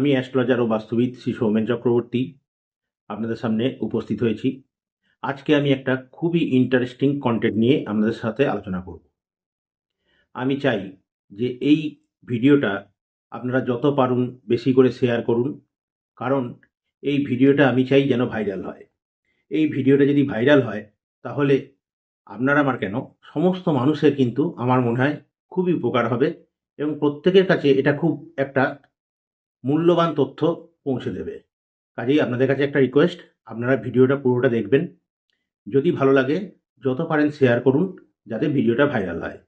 আমি অ্যাস্ট্রোলজার ও বাস্তুবিদ শ্রী সৌমেন চক্রবর্তী আপনাদের সামনে উপস্থিত হয়েছি। আজকে আমি একটা খুবই ইন্টারেস্টিং কন্টেন্ট নিয়ে আপনাদের সাথে আলোচনা করব। আমি চাই যে এই ভিডিওটা আপনারা যত পারুন বেশি করে শেয়ার করুন, কারণ এই ভিডিওটা আমি চাই যেন ভাইরাল হয়। এই ভিডিওটা যদি ভাইরাল হয়, তাহলে আপনার আমার কেন? সমস্ত মানুষের কিন্তু আমার মনে হয় খুবই উপকার হবে এবং প্রত্যেকের কাছে এটা খুব একটা মূল্যবান তথ্য পৌঁছে দেবে। কাজেই আপনাদের কাছে একটা রিকোয়েস্ট আপনারা ভিডিওটা পুরোটা দেখবেন। যদি ভালো লাগে, যত পারেন শেয়ার করুন, যাতে ভিডিওটা ভাইরাল হয়।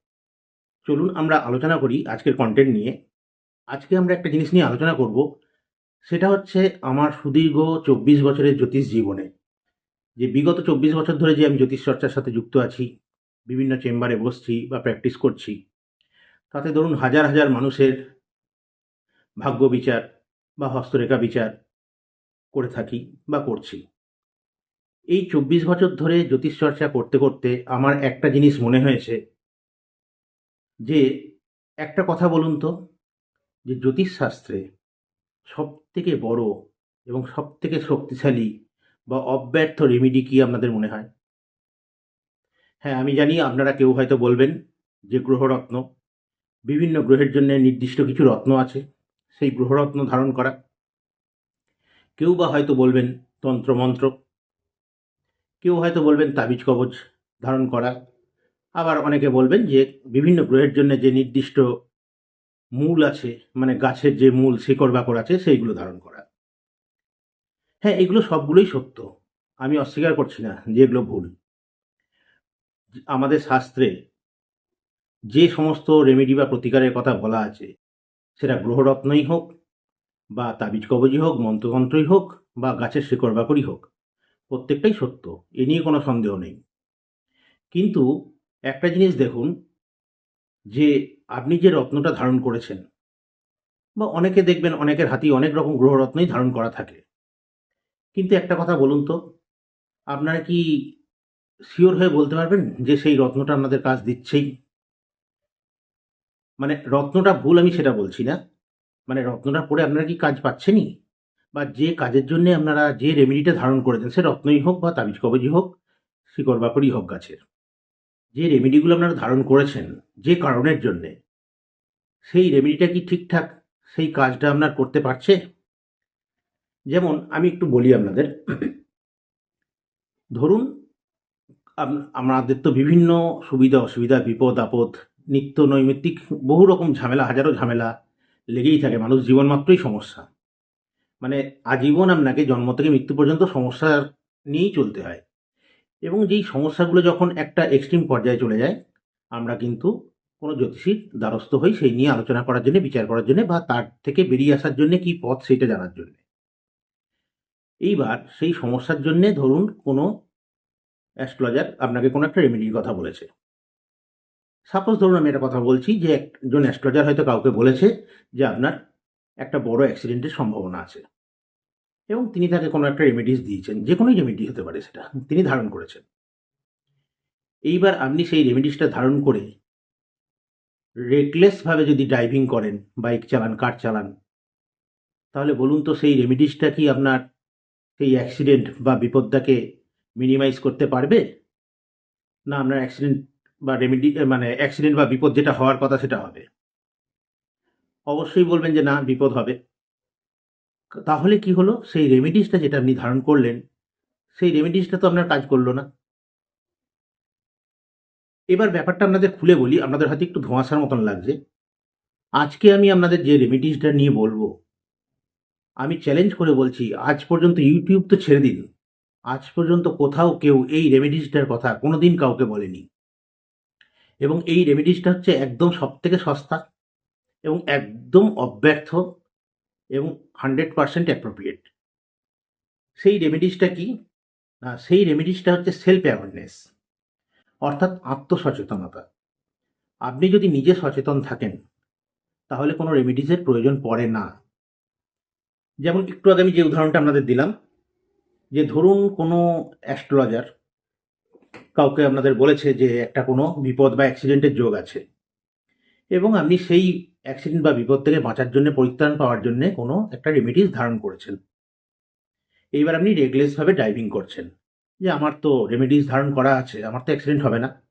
চলুন আমরা আলোচনা করি আজকের কন্টেন্ট নিয়ে। আজকে আমরা একটা জিনিস নিয়ে আলোচনা করব, সেটা হচ্ছে আমার সুদীর্ঘ চব্বিশ বছরের জ্যোতিষ জীবনে। যে বিগত চব্বিশ বছর ধরে যে আমি জ্যোতিষ চর্চার সাথে যুক্ত আছি, বিভিন্ন চেম্বারে বসছি বা প্র্যাকটিস করছি, তাতে ধরুন হাজার হাজার মানুষের ভাগ্য বিচার বা হস্তরেখা বিচার করে থাকি বা করছি। এই চব্বিশ বছর ধরে জ্যোতিষ চর্চা করতে করতে আমার একটা জিনিস মনে হয়েছে যে, একটা কথা বলুন তো, যে জ্যোতিষশাস্ত্রে সব থেকে বড় এবং সব থেকে শক্তিশালী বা অব্যর্থ রেমিডি কি আপনাদের মনে হয়? হ্যাঁ আমি জানি আপনারা কেউ হয়তো বলবেন যে গ্রহরত্ন বিভিন্ন গ্রহের জন্য নির্দিষ্ট কিছু রত্ন আছে। সেই গ্রহরত্ন ধারণ করা। কেউ বা হয়তো বলবেন তন্ত্রমন্ত্র। কেউ হয়তো বলবেন তাবিজ কবচ ধারণ করা। আবার অনেকে বলবেন যে বিভিন্ন গ্রহের জন্য যে নির্দিষ্ট মূল আছে মানে গাছের যে মূল শিকড় বাকড় আছে, সেইগুলো ধারণ করা। হ্যাঁ এগুলো সবগুলোই সত্য। আমি অস্বীকার করছি না যে এগুলো ভুল। আমাদের শাস্ত্রে যে সমস্ত রেমেডি বা প্রতিকারের কথা বলা আছে সেটা গ্রহরত্নই হোক বা তাবিজ কবজই হোক, মন্ত্রতন্ত্রই হোক বা গাছের শিকড় বাকড়ই হোক, প্রত্যেকটাই সত্য, এ নিয়ে কোনো সন্দেহ নেই। কিন্তু একটা জিনিস দেখুন, যে আপনি যে রত্নটা ধারণ করেছেন, বা অনেকে দেখবেন অনেকের হাতি অনেক রকম গ্রহরত্নই ধারণ করা থাকে, কিন্তু একটা কথা বলুন তো, আপনারা কি শিওর হয়ে বলতে পারবেন যে সেই রত্নটা আপনাদের কাজ দিচ্ছেই? মানে রত্নটা ভুল আমি সেটা বলছি না। মানে রত্নটা পরে আপনারা কি কাজ পাচ্ছেনই? বা যে কাজের জন্য আপনারা যে রেমেডিটা ধারণ করেছেন সে রত্নই হোক বা তাবিজ কবজই হোক, শিকড় বাকড়ই হোক গাছের। যে রেমেডিগুলো আপনারা ধারণ করেছেন যে কারণের জন্যে, সেই রেমেডিটা কি ঠিকঠাক? সেই কাজটা আপনার করতে পারছে? যেমন আমি একটু বলি আপনাদের। ধরুন, আম- আমাদের তো বিভিন্ন সুবিধা, অসুবিধা, বিপদ, আপদ নিত্য নৈমিত্তিক বহু রকম ঝামেলা, হাজারো ঝামেলা লেগেই থাকে। মানুষ জীবন মাত্রই সমস্যা। মানে আজীবন আপনাকে জন্ম থেকে মৃত্যু পর্যন্ত সমস্যা নিয়েই চলতে হয়। এবং যেই সমস্যাগুলো যখন একটা এক্সট্রিম পর্যায়ে চলে যায়, আমরা কিন্তু কোনো জ্যোতিষীর দ্বারস্থ হই সেই নিয়ে আলোচনা করার জন্য, বিচার করার জন্য বা তার থেকে বেরিয়ে আসার জন্য কি পথ সেটা জানার জন্য। এইবার সেই সমস্যার জন্যে ধরুন কোনো অ্যাস্ট্রোলজার আপনাকে কোনো একটা রেমেডির কথা বলেছে। সাপোজ ধরুন আমি একটা কথা বলছি যে একজন অ্যাস্ট্রোলজার হয়তো কাউকে বলেছে যে আপনার একটা বড় অ্যাক্সিডেন্টের সম্ভাবনা আছে। এবং তিনি তাকে কোনো একটা রেমেডিস দিয়েছেন, যে কোনোই রেমেডি হতে পারে সেটা, তিনি ধারণ করেছেন। এইবার আপনি সেই রেমেডিসটা ধারণ করে রেকলেসভাবে যদি ড্রাইভিং করেন বাইক চালান কার চালান, তাহলে বলুন তো সেই রেমেডিসটা কি আপনার সেই অ্যাক্সিডেন্ট বা বিপদটাকে মিনিমাইজ করতে পারবে? না আপনার অ্যাক্সিডেন্ট বা রেমেডি মানে অ্যাক্সিডেন্ট বা বিপদ যেটা হওয়ার কথা সেটা হবে। অবশ্যই বলবেন যে না, বিপদ হবে। তাহলে কি হলো? সেই রেমেডিসটা যেটা আপনি ধারণ করলেন, সেই রেমেডিসটা তো আপনার কাজ করল না। এবার ব্যাপারটা আপনাদের খুলে বলি, আপনাদের হাতে একটু ধোঁয়াশার মতন লাগছে। আজকে আমি আপনাদের যে রেমেডিসটা নিয়ে বলব, আমি চ্যালেঞ্জ করে বলছি, আজ পর্যন্ত ইউটিউব তো ছেড়ে দিন আজ পর্যন্ত কোথাও কেউ এই রেমেডিসটার কথা কোনোদিন কাউকে বলেনি। এবং এই রেমেডিসটা হচ্ছে একদম সব থেকে সস্তা এবং একদম অব্যর্থ এবং হান্ড্রেড পারসেন্ট অ্যাপ্রোপ্রিয়েট সেই রেমেডিসটা কি? না, সেই রেমেডিসটা হচ্ছে সেলফ অ্যাওয়ারনেস অর্থাৎ আত্মসচেতনতা। আপনি যদি নিজে সচেতন থাকেন, তাহলে কোনো রেমেডিসের প্রয়োজন পড়ে না। যেমন একটু আগে আমি যে উদাহরণটা আপনাদের দিলাম, যে ধরুন কোনো অ্যাস্ট্রোলজার কাউকে আপনাদের বলেছে যে একটা কোনো বিপদ বা অ্যাক্সিডেন্টের যোগ আছে। এবং আপনি সেই অ্যাক্সিডেন্ট বা বিপদ থেকে বাঁচার জন্য, পরিত্রাণ পাওয়ার জন্য কোনো একটা রেমিডিস ধারণ করেছেন। এইবার আপনি রেগলেসভাবে ড্রাইভিং করছেন যে, আমার তো রেমিডিস ধারণ করা আছে, আমার তো অ্যাক্সিডেন্ট হবে না।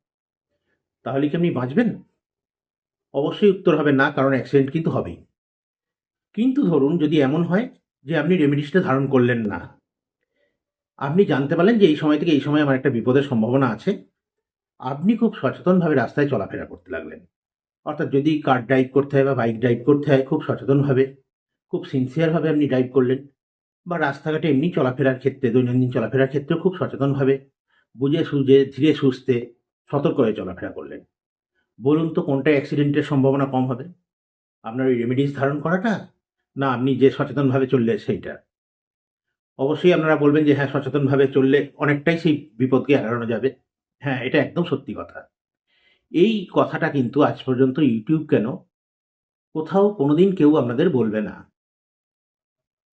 তাহলে কি আপনি বাঁচবেন? অবশ্যই উত্তর হবে না, কারণ অ্যাক্সিডেন্ট কিন্তু হবেই। কিন্তু ধরুন যদি এমন হয় যে, আপনি রেমিডিসটা ধারণ করলেন না আপনি জানতে পারলেন যে এই সময় থেকে এই সময় আমার একটা বিপদের সম্ভাবনা আছে। আপনি খুব সচেতনভাবে রাস্তায় চলাফেরা করতে লাগলেন। অর্থাৎ যদি কার ড্রাইভ করতে হয় বা বাইক ড্রাইভ করতে হয়, খুব সচেতনভাবে, খুব সিনসিয়ারভাবে আপনি ড্রাইভ করলেন বা রাস্তাঘাটে এমনি চলাফেরার ক্ষেত্রে, দৈনন্দিন চলাফেরার ক্ষেত্রেও খুব সচেতনভাবে বুঝে সুঝে, ধীরে সুস্থে সতর্ক হয়ে চলাফেরা করলেন। বলুন তো কোনটা অ্যাক্সিডেন্টের সম্ভাবনা কম হবে? আপনার ওই রেমিডিস ধারণ করাটা? না, আপনি যে সচেতনভাবে চললে সেইটা? অবশ্যই আপনারা বলবেন যে হ্যাঁ সচেতনভাবে চললে অনেকটাই সেই বিপদকে এড়ানো যাবে। হ্যাঁ এটা একদম সত্যি কথা। এই কথাটা কিন্তু আজ পর্যন্ত ইউটিউব কেন? কোথাও কোনোদিন কেউ আপনাদের বলবে না।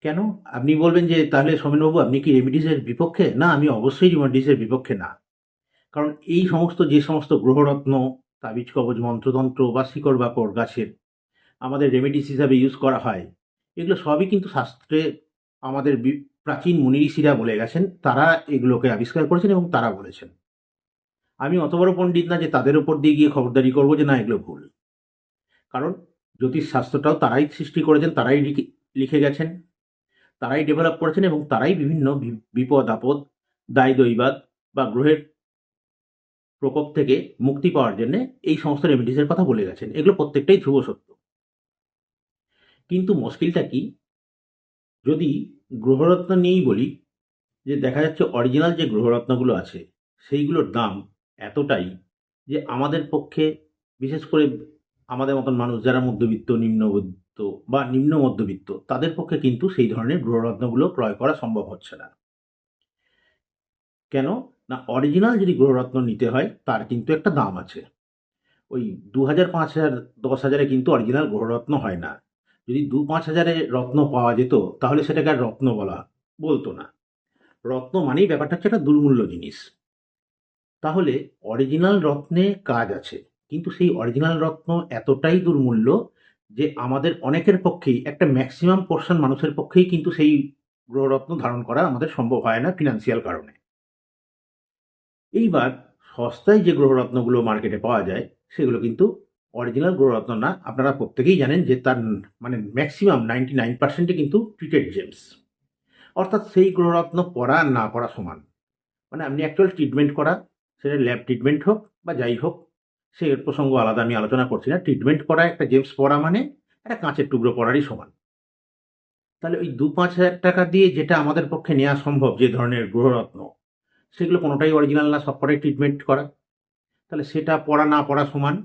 কেন? আপনি বলবেন যে, তাহলে সোমেনবাবু, আপনি কি রেমিডিসের বিপক্ষে? না, আমি অবশ্যই রেমিডিসের বিপক্ষে না। কারণ এই সমস্ত, যে সমস্ত গ্রহরত্ন, তাবিজ, কবজ, মন্ত্রতন্ত্র বা শিকড় বাকড় গাছের আমাদের রেমিডিস হিসাবে ইউজ করা হয়, এগুলো সবই কিন্তু শাস্ত্রে আমাদের প্রাচীন মুনি ঋষিরা বলে গেছেন, তারা এগুলোকে আবিষ্কার করেছেন এবং তারা বলেছেন। আমি অত বড় পণ্ডিত না যে তাদের উপর দিয়ে গিয়ে খবরদারি করব যে না, এগুলো ভুল। কারণ জ্যোতিষ শাস্ত্রটাও তারাই সৃষ্টি করেছেন, তারাই লিখে- গেছেন, তারাই ডেভেলপ করেছেন এবং তারাই বিভিন্ন বিপদ, আপদ, দায় দৈবাদ বা গ্রহের প্রকোপ থেকে মুক্তি পাওয়ার জন্য এই সমস্ত রেমিডিসের কথা বলে গেছেন। এগুলো প্রত্যেকটাই ধ্রুব সত্য। কিন্তু মুশকিলটা কি? যদি গ্রহরত্ন নিয়েই বলি যে দেখা যাচ্ছে অরিজিনাল যে গ্রহরত্নগুলো আছে, সেইগুলোর দাম এতটাই যে আমাদের পক্ষে, বিশেষ করে আমাদের মতন মানুষ যারা মধ্যবিত্ত নিম্নবিত্ত বা নিম্ন মধ্যবিত্ত, তাদের পক্ষে কিন্তু সেই ধরনের গ্রহরত্নগুলো ক্রয় করা সম্ভব হচ্ছে না। কেন? না অরিজিনাল যদি গ্রহরত্ন নিতে হয়, তার কিন্তু একটা দাম আছে। ওই দু হাজার পাঁচ হাজার দশ হাজারে কিন্তু অরিজিনাল গ্রহরত্ন হয় না। যদি দু পাঁচ হাজারে রত্ন পাওয়া যেত, তাহলে সেটাকে আর রত্ন বলা বলতো না। রত্ন মানেই ব্যাপারটা হচ্ছে একটা দুর্মূল্য জিনিস। তাহলে অরিজিনাল রত্নে কাজ আছে, কিন্তু সেই অরিজিনাল রত্ন এতটাই দুর্মূল্য যে আমাদের অনেকের পক্ষেই, একটা ম্যাক্সিমাম পোর্শন মানুষের পক্ষেই কিন্তু সেই গ্রহরত্ন ধারণ করা আমাদের সম্ভব হয় না ফিনান্সিয়াল কারণে। এইবার সস্তায় যে গ্রহরত্নগুলো মার্কেটে পাওয়া যায়, সেগুলো কিন্তু অরিজিনাল গ্রহরত্ন না। আপনারা প্রত্যেকেই জানেন যে তার মানে ম্যাক্সিমাম নাইনটি নাইন পার্সেন্টই কিন্তু ট্রিটেড জেমস অর্থাৎ সেই গ্রহরত্ন পড়া, না পড়া সমান। মানে আপনি অ্যাকচুয়াল ট্রিটমেন্ট করা, সেটা ল্যাব ট্রিটমেন্ট হোক বা যাই হোক, সে এর প্রসঙ্গ আলাদা, আমি আলোচনা করছি না। ট্রিটমেন্ট করা একটা জেমস পড়া মানে একটা কাঁচের টুকরো পড়ারই সমান। তাহলে ওই দু পাঁচ হাজার টাকা দিয়ে যেটা আমাদের পক্ষে নেওয়া সম্ভব, যে ধরনের গ্রহরত্ন সেগুলো কোনোটাই অরিজিনাল না সবকটাই ট্রিটমেন্ট করা। তাহলে সেটা পড়া, না পড়া সমান।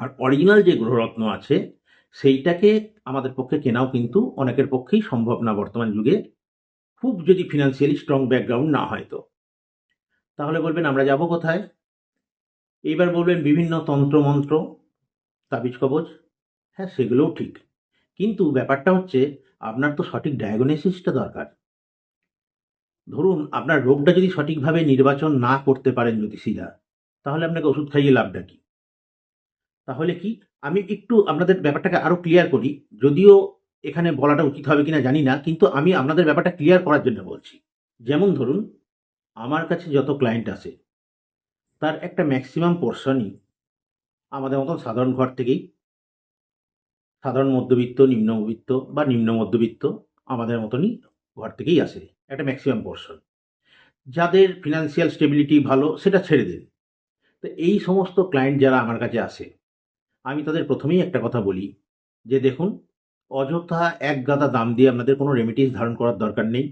আর অরিজিনাল যে গ্রহরত্ন আছে, সেইটাকে আমাদের পক্ষে কেনাও কিন্তু অনেকের পক্ষেই সম্ভব না বর্তমান যুগে। খুব যদি ফিনান্সিয়ালি স্ট্রং ব্যাকগ্রাউন্ড না হয় তো। তাহলে বলবেন, আমরা যাব কোথায়? এইবার বলবেন, বিভিন্ন তন্ত্রমন্ত্র তাবিজ কবজ হ্যাঁ সেগুলোও ঠিক। কিন্তু ব্যাপারটা হচ্ছে, আপনার তো সঠিক ডায়াগনোসিসটা দরকার। ধরুন, আপনার রোগটা যদি সঠিকভাবে নির্বাচন না করতে পারেন জ্যোতিষীরা, তাহলে আপনাকে ওষুধ খাইয়ে লাভটা কি? তাহলে কি? আমি একটু আপনাদের ব্যাপারটাকে আরও ক্লিয়ার করি। যদিও এখানে বলাটা উচিত হবে কিনা জানি না, কিন্তু আমি আপনাদের ব্যাপারটা ক্লিয়ার করার জন্য বলছি। যেমন ধরুন, আমার কাছে যত ক্লায়েন্ট আসে তার একটা ম্যাক্সিমাম পোর্শনই আমাদের মতন সাধারণ ঘর থেকেই, সাধারণ মধ্যবিত্ত, নিম্নবিত্ত বা নিম্ন মধ্যবিত্ত আমাদের মতনই ঘর থেকেই আসে, একটা ম্যাক্সিমাম পোর্শন যাদের ফিনান্সিয়াল স্টেবিলিটি ভালো, সেটা ছেড়ে দিন। তো এই সমস্ত ক্লায়েন্ট যারা আমার কাছে আসে আমি তাদের প্রথমেই একটা কথা বলি, যে দেখুন, অযথা এক গাদা দাম দিয়ে আপনাদের কোনো রেমিডিস ধারণ করার দরকার নেই।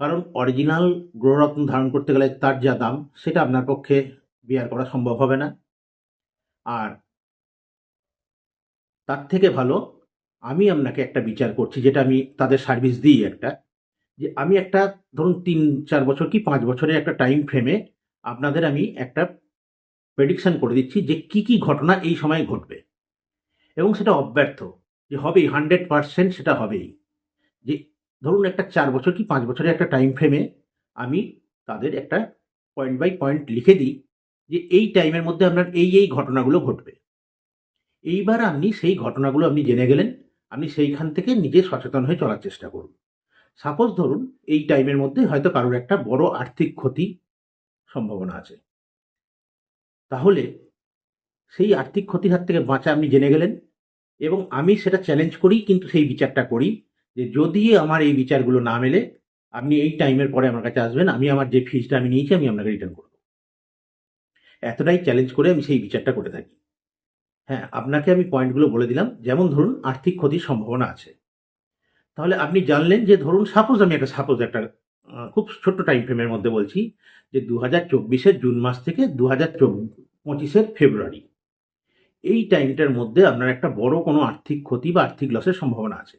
কারণ অরিজিনাল গ্রহরত্ন ধারণ করতে গেলে তার যা দাম, সেটা আপনার পক্ষে বিয়ার করা সম্ভব হবে না। আর তার থেকে ভালো, আমি আপনাকে একটা বিচার করছি, যেটা আমি তাদের সার্ভিস দিই একটা, যে আমি একটা, ধরুন তিন চার বছর কি পাঁচ বছরের একটা টাইম ফ্রেমে আপনাদের আমি একটা প্রেডিকশন করে দিচ্ছি যে কি কি ঘটনা এই সময় ঘটবে। এবং সেটা অব্যর্থ যে হবেই হান্ড্রেড পার্সেন্ট সেটা হবেই। যে ধরুন একটা চার বছর কি পাঁচ বছরের একটা টাইম ফ্রেমে আমি তাদের একটা পয়েন্ট বাই পয়েন্ট লিখে দিই যে এই টাইমের মধ্যে আপনার এই এই ঘটনাগুলো ঘটবে। এইবার আপনি সেই ঘটনাগুলো আপনি জেনে গেলেন, আপনি সেইখান থেকে নিজে সচেতন হয়ে চলার চেষ্টা করুন। সাপোজ ধরুন এই টাইমের মধ্যে হয়তো কারোর একটা বড় আর্থিক ক্ষতি সম্ভাবনা আছে। তাহলে সেই আর্থিক ক্ষতির হাত থেকে বাঁচা আপনি জেনে গেলেন এবং আমি সেটা চ্যালেঞ্জ করি, কিন্তু সেই বিচারটা করি যে যদি আমার এই বিচারগুলো না মেলে, আপনি এই টাইমের পরে আমার কাছে আসবেন, আমি আমার যে ফিজটা আমি নিয়েছি, আমি আপনাকে রিটার্ন করব। এতটাই চ্যালেঞ্জ করে আমি সেই বিচারটা করে থাকি। হ্যাঁ আপনাকে আমি পয়েন্টগুলো বলে দিলাম। যেমন ধরুন, আর্থিক ক্ষতির সম্ভাবনা আছে। তাহলে আপনি জানলেন যে ধরুন সাপোজ আমি একটা সাপোজ একটা খুব ছোট্ট টাইম ফ্রেমের মধ্যে বলছি যে দু হাজার চব্বিশের জুন মাস থেকে দু হাজার পঁচিশের ফেব্রুয়ারি। এই টাইমটার মধ্যে আপনার একটা বড় কোনো আর্থিক ক্ষতি বা আর্থিক লসের সম্ভাবনা আছে।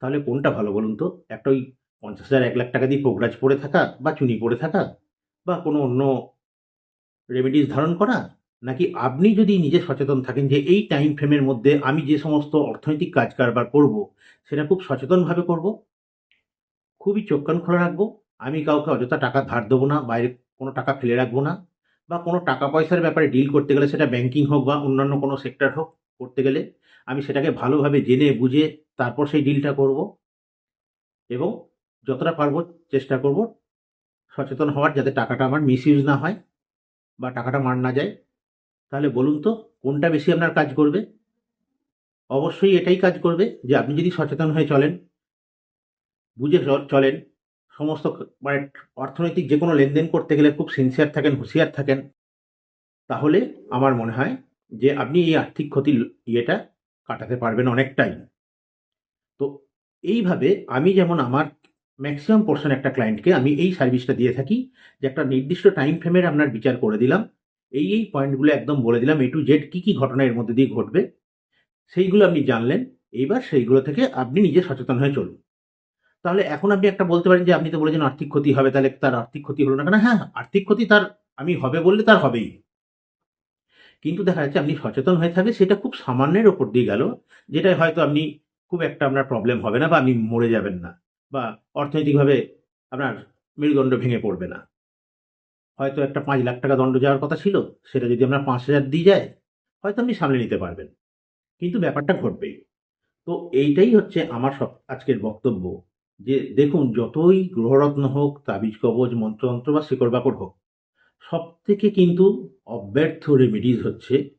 তাহলে কোনটা ভালো বলুন তো? একটা ওই পঞ্চাশ হাজার, এক লাখ টাকা দিয়ে পোগরাজ পড়ে থাকা বা চুনি পড়ে থাকা বা কোনো অন্য রেমেডিস ধারণ করা? নাকি আপনি যদি নিজে সচেতন থাকেন যে এই টাইম ফ্রেমের মধ্যে আমি যে সমস্ত অর্থনৈতিক কাজ কারবার করব, সেটা খুব সচেতনভাবে করব? খুবই চোখ কান খোলা রাখব। আমি কাউকে অযথা টাকা ধার দেবো না, বাইরে কোনো টাকা ফেলে রাখব না বা কোনো টাকা পয়সার ব্যাপারে ডিল করতে গেলে সেটা ব্যাংকিং হোক বা অন্যান্য কোনো সেক্টর হোক করতে গেলে আমি সেটাকে ভালোভাবে জেনে বুঝে তারপর সেই ডিলটা করব এবং যতটা পারব চেষ্টা করব সচেতন হওয়ার যাতে টাকাটা আমার মিসইউজ না হয় বা টাকাটা মার না যায়। তাহলে বলুন তো, কোনটা বেশি আপনার কাজ করবে? অবশ্যই এটাই কাজ করবে যে আপনি যদি সচেতন হয়ে চলেন, বুঝে চলেন সমস্ত মানে অর্থনৈতিক যে কোনো লেনদেন করতে গেলে খুব সিনসিয়ার থাকেন, হুঁশিয়ার থাকেন, তাহলে আমার মনে হয় যে আপনি এই আর্থিক ক্ষতির ইয়েটা কাটাতে পারবেন অনেকটাই। তো এইভাবে আমি যেমন আমার ম্যাক্সিমাম পোর্শন একটা ক্লায়েন্টকে আমি এই সার্ভিসটা দিয়ে থাকি, যে একটা নির্দিষ্ট টাইম ফ্রেমের আপনার বিচার করে দিলাম, এই এই পয়েন্টগুলো একদম বলে দিলাম এ টু জেড কী কী ঘটনা এর মধ্যে দিয়ে ঘটবে, সেইগুলো আপনি জানলেন, এইবার সেইগুলো থেকে আপনি নিজে সচেতন হয়ে চলুন। তাহলে এখন আপনি একটা বলতে পারেন যে আপনি তো বলেছেন আর্থিক ক্ষতি হবে, তাহলে তার আর্থিক ক্ষতি হলো না কেন? হ্যাঁ আর্থিক ক্ষতি তার, আমি হবে বললে তার হবেই। কিন্তু দেখা যাচ্ছে আপনি সচেতন হয়ে থাকবে সেটা খুব সামান্যের ওপর দিয়ে গেল যেটা হয়তো আপনি খুব একটা আপনার প্রবলেম হবে না বা আপনি মরে যাবেন না বা অর্থনৈতিকভাবে আপনার মেরুদণ্ড ভেঙে পড়বে না। হয়তো একটা পাঁচ লাখ টাকা দণ্ড যাওয়ার কথা ছিল, সেটা যদি আপনার পাঁচ হাজার দিয়ে যায়, হয়তো আপনি সামলে নিতে পারবেন। কিন্তু ব্যাপারটা ঘটবেই। তো এইটাই হচ্ছে আমার সব আজকের বক্তব্য। যে দেখুন, যতই গ্রহরত্ন হোক, তাবিজ, কবজ, মন্ত্রতন্ত্র বা শিকড় বাকড় হোক সব থেকে কিন্তু অব্যর্থ রেমিডিজ হচ্ছে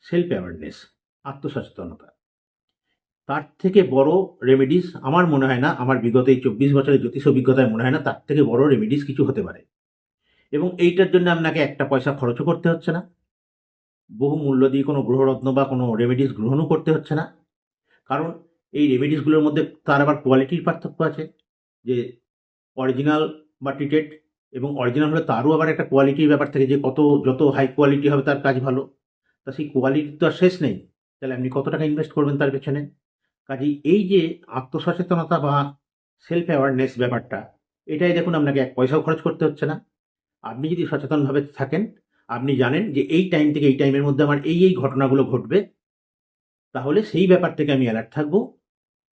সেলফ অ্যাওয়ারনেস আত্মসচেতনতা। তার থেকে বড় রেমিডিস আমার মনে হয় না, আমার বিগত এই চব্বিশ বছরের জ্যোতিষ অভিজ্ঞতায় মনে হয় না, তার থেকে বড় রেমিডিস কিছু হতে পারে। এবং এইটার জন্য আপনাকে একটা পয়সা খরচও করতে হচ্ছে না। বহু মূল্য দিয়ে কোনো গ্রহরত্ন বা কোনো রেমিডিস গ্রহণও করতে হচ্ছে না। কারণ এই রেমেডিসগুলোর মধ্যে তার আবার কোয়ালিটির পার্থক্য আছে, যে অরিজিনাল বা ট্রিটেড এবং অরিজিনাল হলে তারও আবার একটা কোয়ালিটির ব্যাপার থাকে যে কত, যত হাই কোয়ালিটি হবে তার কাজ ভালো। তা সেই কোয়ালিটি তো আর শেষ নেই, তাহলে আপনি কত টাকা ইনভেস্ট করবেন তার পেছনে? কাজেই এই যে আত্মসচেতনতা বা সেলফ অ্যাওয়ারনেস ব্যাপারটা, এটাই দেখুন আপনাকে এক পয়সাও খরচ করতে হচ্ছে না। আপনি যদি সচেতনভাবে থাকেন, আপনি জানেন যে এই টাইম থেকে এই টাইমের মধ্যে আমার এই এই ঘটনাগুলো ঘটবে, তাহলে সেই ব্যাপার থেকে আমি অ্যালার্ট থাকব।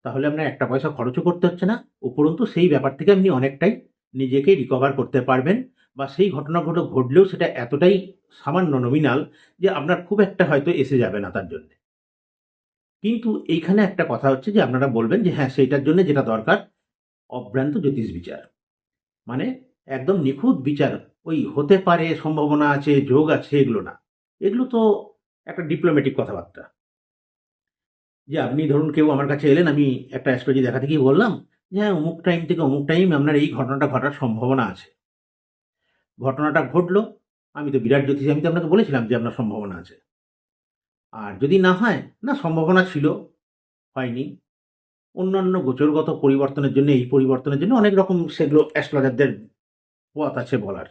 তাহলে আপনার একটা পয়সা খরচও করতে হচ্ছে না। উপরন্তু সেই ব্যাপার থেকে আপনি অনেকটাই নিজেকে রিকভার করতে পারবেন বা সেই ঘটনা ঘটনাগুলো ঘটলেও সেটা এতটাই সামান্য নমিনাল যে আপনার খুব একটা হয়তো এসে যাবে না তার জন্য। কিন্তু এইখানে একটা কথা হচ্ছে যে আপনারা বলবেন যে হ্যাঁ সেইটার জন্য যেটা দরকার অভ্রান্ত জ্যোতিষ বিচার। মানে একদম নিখুঁত বিচার, ওই হতে পারে, সম্ভাবনা আছে, যোগ আছে, এগুলো না। এগুলো তো একটা ডিপ্লোম্যাটিক কথাবার্তা। যে আপনি ধরুন কেউ আমার কাছে এলেন, আমি একটা অ্যাস্ট্রোলজি দেখাতে গিয়ে বললাম, যে হ্যাঁ অমুক টাইম থেকে অমুক টাইম আপনার এই ঘটনাটা ঘটার সম্ভাবনা আছে। ঘটনাটা ঘটলো, আমি তো বিরাট জ্যোতিষ, আমি তো আপনাকে বলেছিলাম যে আপনার সম্ভাবনা আছে। আর যদি না হয়, না, সম্ভাবনা ছিল, হয়নি। অন্যান্য গোচরগত পরিবর্তনের জন্য, এই পরিবর্তনের জন্য অনেক রকম সেগুলো অ্যাস্ট্রোলজারদের পথ আছে বলার।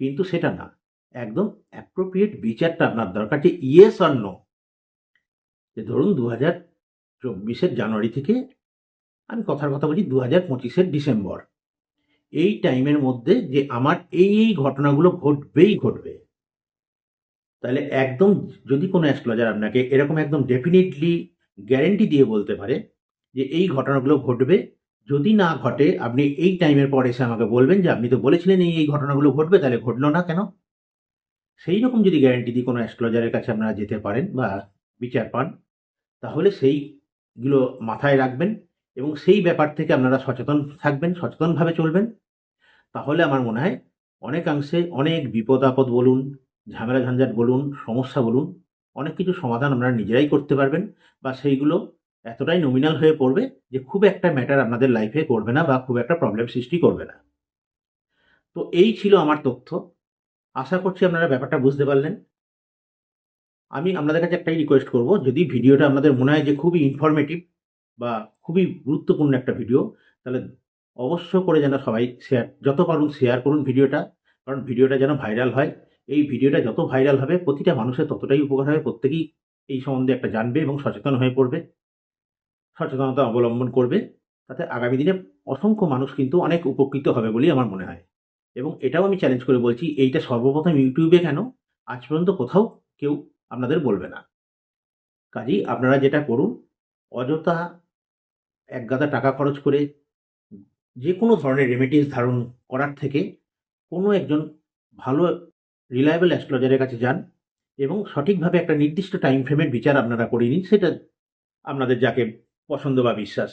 কিন্তু সেটা না, একদম অ্যাপ্রোপ্রিয়েট বিচারটা আপনার দরকার যে ইয়েস আর নো যে ধরুন দু হাজার চব্বিশের জানুয়ারি থেকে আমি কথার কথা বলছি দু হাজার পঁচিশের ডিসেম্বর। এই টাইমের মধ্যে যে আমার এই এই ঘটনাগুলো ঘটবেই ঘটবে। তাহলে একদম যদি কোনো অ্যাস্ট্রোলজার আপনাকে এরকম একদম ডেফিনেটলি গ্যারেন্টি দিয়ে বলতে পারে যে এই ঘটনাগুলো ঘটবে, যদি না ঘটে আপনি এই টাইমের পর এসে আমাকে বলবেন যে আপনি তো বলেছিলেন এই এই ঘটনাগুলো ঘটবে, তাহলে ঘটলো না কেন? সেই রকম যদি গ্যারেন্টি দিয়ে কোনো অ্যাস্ট্রোলজারের কাছে আপনারা যেতে পারেন বা বিচার পান তাহলে সেইগুলো মাথায় রাখবেন এবং সেই ব্যাপার থেকে আপনারা সচেতন থাকবেন, সচেতনভাবে চলবেন। তাহলে আমার মনে হয় অনেকাংশে অনেক বিপদ আপদ বলুন, ঝামেলা ঝঞ্ঝাট বলুন, সমস্যা বলুন, অনেক কিছু সমাধান আপনারা নিজেরাই করতে পারবেন বা সেইগুলো এতটাই নমিনাল হয়ে পড়বে যে খুব একটা ম্যাটার আপনাদের লাইফে করবে না বা খুব একটা প্রবলেম সৃষ্টি করবে না। তো এই ছিল আমার তথ্য। আশা করছি আপনারা ব্যাপারটা বুঝতে পারলেন। আমি আপনাদের কাছে একটাই রিকোয়েস্ট করব, যদি ভিডিওটা আপনাদের মনে হয় যে খুবই ইনফরমেটিভ বা খুবই গুরুত্বপূর্ণ একটা ভিডিও তাহলে অবশ্য করে যেন সবাই শেয়ার যত পারুন শেয়ার করুন ভিডিওটা, কারণ ভিডিওটা যেন ভাইরাল হয়। এই ভিডিওটা যত ভাইরাল হবে, প্রতিটা মানুষের ততটাই উপকার হবে, প্রত্যেকেই এই সম্বন্ধে একটা জানবে এবং সচেতন হয়ে পড়বে, সচেতনতা অবলম্বন করবে, তাতে আগামী দিনে অসংখ্য মানুষ কিন্তু অনেক উপকৃত হবে বলেই আমার মনে হয়। এবং এটাও আমি চ্যালেঞ্জ করে বলছি, এইটা সর্বপ্রথম ইউটিউবে কেন? আজ পর্যন্ত কোথাও কেউ আপনাদের বলবে না। কাজেই আপনারা যেটা করুন, অযথা এক গাদা টাকা খরচ করে যে কোনো ধরনের রেমেডিস ধারণ করার থেকে কোনো একজন ভালো রিলায়েবল অ্যাস্ট্রোলজারের কাছে যান এবং সঠিকভাবে একটা নির্দিষ্ট টাইম ফ্রেমের বিচার আপনারা করে নিন, সেটা আপনাদের যাকে পছন্দ বা বিশ্বাস।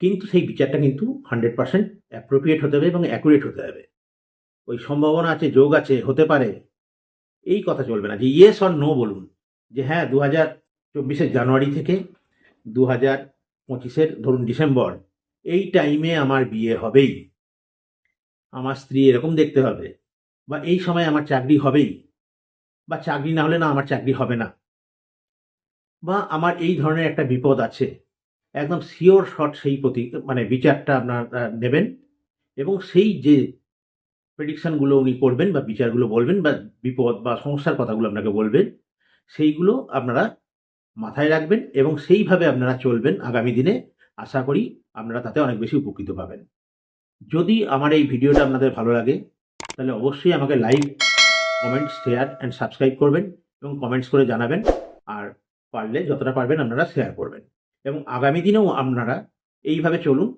কিন্তু সেই বিচারটা কিন্তু হান্ড্রেড পার্সেন্ট অ্যাপ্রোপ্রিয়েট হতে হবে এবং অ্যাকুরেট হতে হবে। ওই সম্ভাবনা আছে, যোগ আছে, হতে পারে। এই কথা চলবে না যে ইয়েস অর নো বলুন। যে হ্যাঁ দু হাজার চব্বিশের জানুয়ারি থেকে দু হাজার পঁচিশের ধরুন ডিসেম্বর, এই টাইমে আমার বিয়ে হবেই। আমার স্ত্রী এরকম দেখতে হবে। বা এই সময় আমার চাকরি হবেই। বা চাকরি না হলে না আমার চাকরি হবে না। বা আমার এই ধরনের একটা বিপদ আছে। একদম শিওর শট সেই প্রতি মানে বিচারটা আপনার নেবেন। এবং সেই যে প্রেডিকশনগুলো উনি করবেন বা বিচারগুলো বলবেন বা বিপদ বা সমস্যার কথাগুলো আপনাকে বলবেন, সেইগুলো আপনারা মাথায় রাখবেন এবং সেইভাবে আপনারা চলবেন আগামী দিনে। আশা করি আপনারা তাতে অনেক বেশি উপকৃত পাবেন। যদি আমার এই ভিডিওটা আপনাদের ভালো লাগে, তাহলে অবশ্যই আমাকে like comment share and subscribe করবেন এবং কমেন্টস করে জানাবেন। আর পারলে যতটা পারবেন আপনারা শেয়ার করবেন। এবং আগামী দিনেও আপনারা এইভাবে চলুন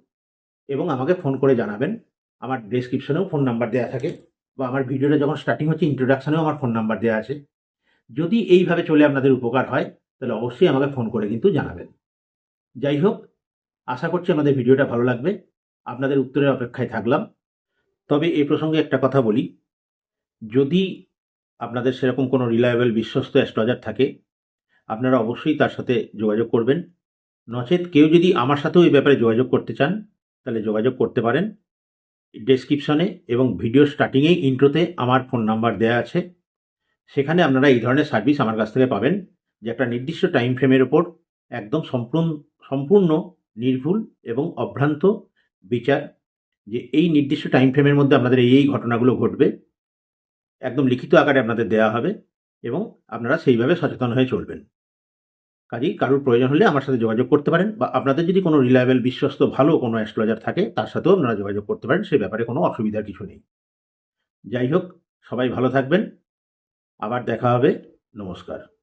এবং আমাকে ফোন করে জানাবেন। আমার ডেসক্রিপশনেও ফোন নাম্বার দেওয়া থাকে বা আমার ভিডিওটা যখন স্টার্টিং হচ্ছে ইন্ট্রোডাকশনেও আমার ফোন নাম্বার দেওয়া আছে। যদি এইভাবে চলে আপনাদের উপকার হয়, তাহলে অবশ্যই আমাকে ফোন করে কিন্তু জানাবেন। যাই হোক, আশা করছি আমাদের ভিডিওটা ভালো লাগবে। আপনাদের উত্তরের অপেক্ষায় থাকলাম। তবে এই প্রসঙ্গে একটা কথা বলি। যদি আপনাদের সেরকম কোনো রিলায়েবল বিশ্বস্ত অ্যাস্ট্রোলজার থাকে, আপনারা অবশ্যই তার সাথে যোগাযোগ করবেন। নচেত কেউ যদি আমার সাথেও এই ব্যাপারে যোগাযোগ করতে চান, তাহলে যোগাযোগ করতে পারেন। ডেসক্রিপশনে এবং ভিডিও স্টার্টিংয়েই ইন্ট্রোতে আমার ফোন নাম্বার দেওয়া আছে। সেখানে আপনারা এই ধরনের সার্ভিস আমার কাছ থেকে পাবেন, যে একটা নির্দিষ্ট টাইম ফ্রেমের ওপর একদম সম্পূর্ণ সম্পূর্ণ, নির্ভুল এবং অভ্রান্ত বিচার, যে এই নির্দিষ্ট টাইম ফ্রেমের মধ্যে আপনাদের এই এই ঘটনাগুলো ঘটবে, একদম লিখিত আকারে আপনাদের দেওয়া হবে এবং আপনারা সেইভাবে সচেতন হয়ে চলবেন। কাজেই কারোর প্রয়োজন হলে আমার সাথে যোগাযোগ করতে পারেন বা আপনাদের যদি কোনো রিলায়েবল বিশ্বস্ত, ভালো কোনো অ্যাস্ট্রোলজার থাকে, তার সাথেও আপনারা যোগাযোগ করতে পারেন, সে ব্যাপারে কোনো অসুবিধার কিছু নেই। যাই হোক, সবাই ভালো থাকবেন। আবার দেখা হবে। নমস্কার।